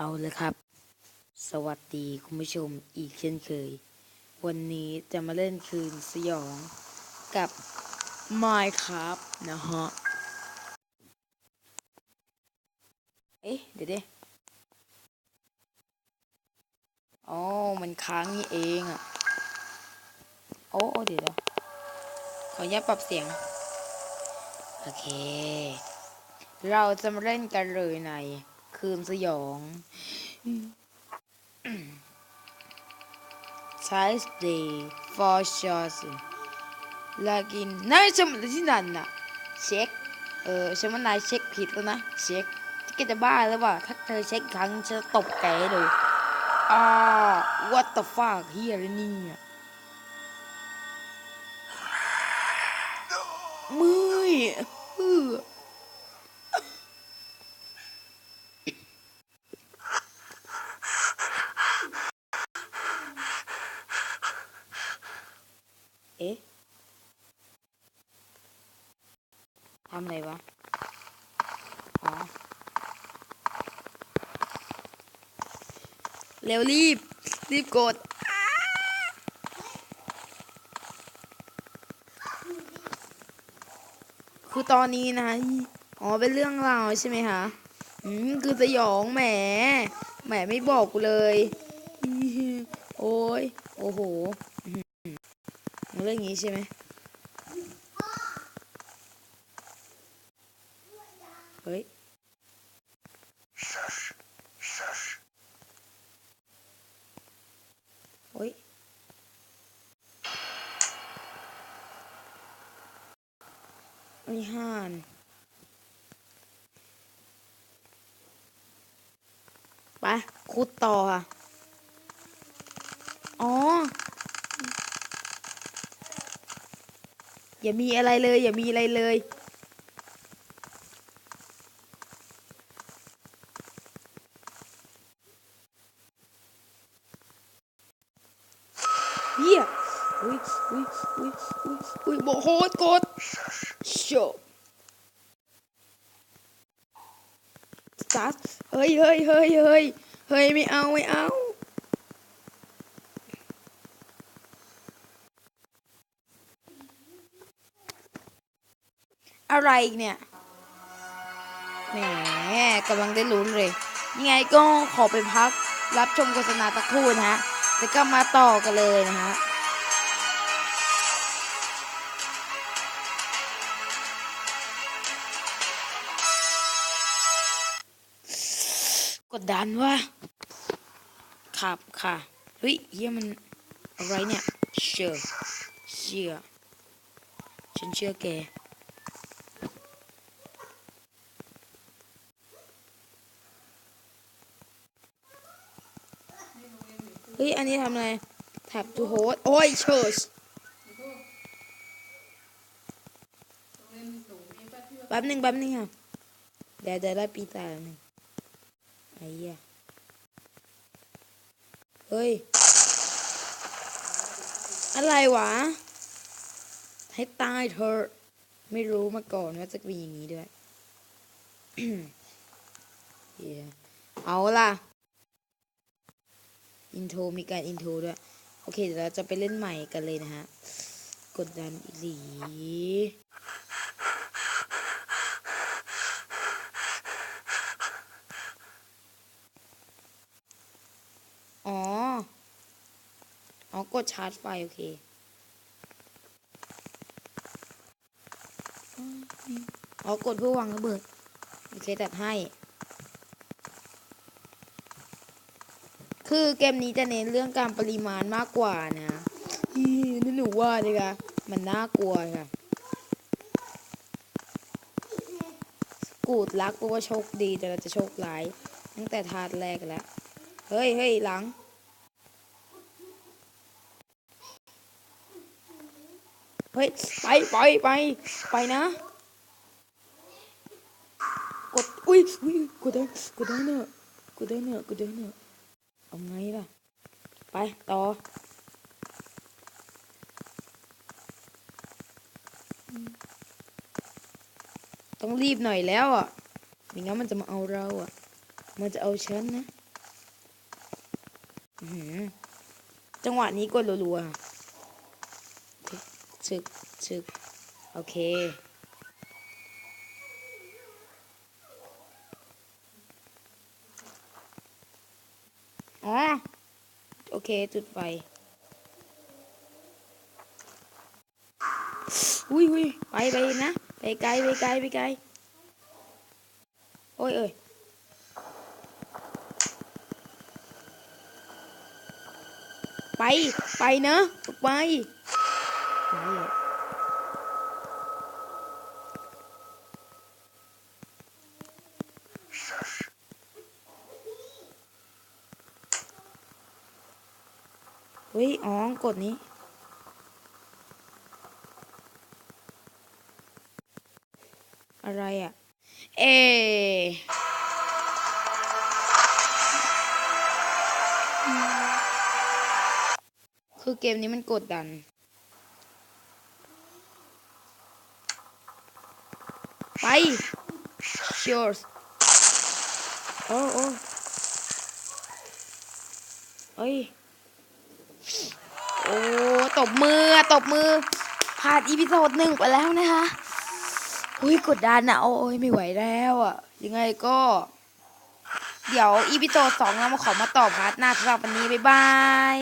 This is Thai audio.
เอาเลยครับ สวัสดีคุณผู้ชมอีกเช่นเคย วันนี้จะมาเล่นคืนสยองกับ Minecraft นะฮะ เอ๊ะ เดี๋ยวดิอ๋อ มันค้างนี่เองอะ โอ้เดี๋ยวเดี๋ยว ขออนุญาตปรับเสียง โอเค เราจะมาเล่นกันเลยใน คืนสยอง Size day for shots ลากินนายจำอะไรที่นั่นน่ะ เช็ค เออฉันว่านายเช็คผิดแล้วนะ เช็คที่แกจะบ้าหรือเปล่าถ้าเธอเช็คอีกครั้งฉันจะตบแกให้ดูอ่า what the fuck เฮียอะไรเนี่ยมือยเออ เอ๊ะ ทำอะไรวะ อ๋อ เร็วรีบ รีบกด คือตอนนี้นะ อ๋อ เป็นเรื่องราวใช่ไหมคะ อืม คือสยองแหม แหมไม่บอกกูเลย โอ้ย โอ้โห เรื่องนี้ใช่ไหม ฮ้ยโอ้ยมีห่านไปคุดต่อค่ะอ๋อ อย่ามีอะไรเลย อย่ามีอะไรเลย เฮียอุ้ยอุ้ยอุ้ยอุ้ยอุ้ยบอกโหดกดโชสตาร์ทเฮ้ยเฮ้ยเฮ้ยเฮ้ยเฮ้ยไม่เอาไม่เอาอะไรเนี่ย แหมกำลังได้ลุ้นเลย ยังไงก็ขอไปพักรับชมโฆษณาตะครู่นะฮะ แล้วก็มาต่อกันเลยนะฮะกดดันว่ะครับค่ะ เฮ้ยเฮียมันอะไรเนี่ย เชื่อ เชื่อ ฉันเชื่อแก เฮ้ย อันนี้ทำอะไร tap to host โอ้ยเชิร์ชแป๊บหนึ่งแป๊บหนึ่งค่ะเดี๋ยวเดี๋ยวได้ปีตาแล้วหนึ่งไอ้เหี้ยเฮ้ย อะไรวะ ให้ตายเธอ ไม่รู้มาก่อนว่าจะมีอย่างนี้ด้วยเหี้ยเอาล่ะ อินโทรมีการอินโทรด้วย โอเคเดี๋ยวเราจะไปเล่นใหม่กันเลยนะฮะ กดดันอีหลีอ๋อ อ๋อ กดชาร์จไฟ โอเคอ๋อกดเพื่อวางระเบิด โอเค ตัดให้ คือเกมนี้จะเน้นเรื่องการปริมาณมากกว่านะอีนั่หนูว่าเลยค่ะมันน่ากลัวค่ะกูดรักกูว่าโชคดีแต่เราจะโชคร้ายตั้งแต่ทาสแรกแล้ว เฮ้ยเฮ้ยหลัง เฮ้ย ไปไปไปไปนะ กด อุ้ยอุ้ยกดได้กดได้เนอะกดได้เนอะกดได้เนอะ เอาไงล่ะ ไป ต่อต้องรีบหน่อยแล้วอะไม่งั้นมันจะมาเอาเราอะ มันจะเอาฉันนะจังหวะนี้กดรัวๆ ชึกชึกชึกโอเค อ๋อ โอ เคจุดไฟอุ้ยอุ้ยไปไปนะไปไกลไปไกลไปไกลโอ้ยเอ้ยไป ไปนะไป ฮ้ย อ๋อ กดนี้ อะไรอะ เอคือเกมนี้มันกดดัน ไป Cheers โอ้โอ้เอ้ย โอ้ตบมือตบมือ ผ่านอีพิโซดหนึ่งไปแล้วนะคะอุ้ยกดดันนะโอ้ยไม่ไหวแล้วอะ ยังไงก็ เดี๋ยวอีพิโซดสองเรามาขอมาตอบพาร์ทหน้าสำหรับวันนี้ บ๊ายบาย